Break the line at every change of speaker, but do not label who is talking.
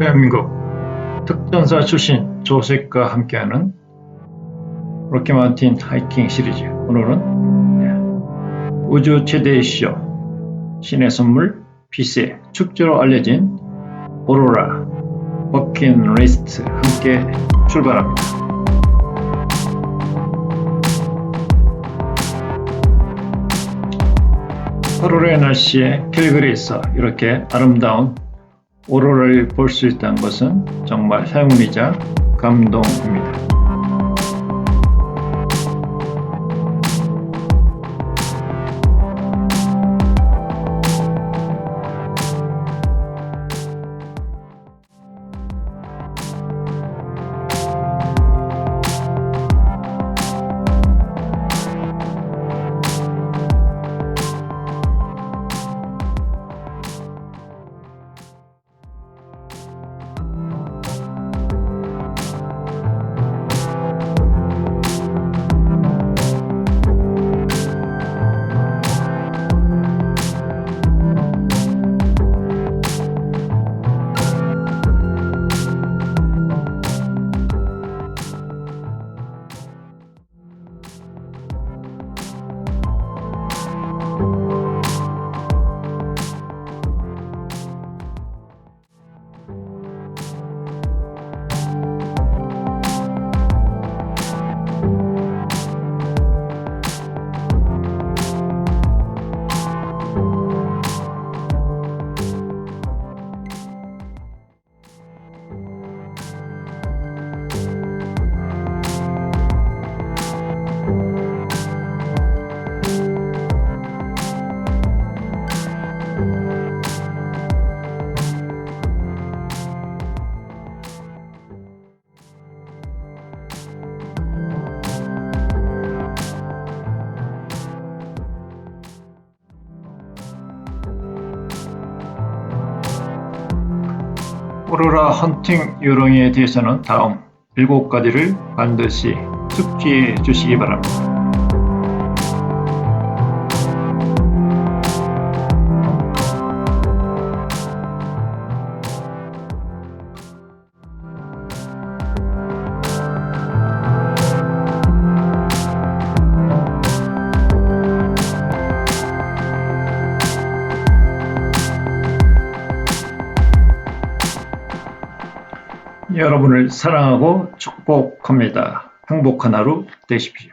대한민국 특전사 출신 조색과 함께하는 로키마틴 하이킹 시리즈. 오늘은 예, 우주 최대의 쇼 신의 선물 빛의 축제로 알려진 오로라 버킨 레이스트 함께 출발합니다 .8월의 날씨에 캘거리에서 이렇게 아름다운 오로라를 볼 수 있다는 것은 정말 행운이자 감동입니다. 오로라 헌팅 요령에 대해서는 다음 7가지를 반드시 숙지해 주시기 바랍니다. 여러분을 사랑하고 축복합니다. 행복한 하루 되십시오.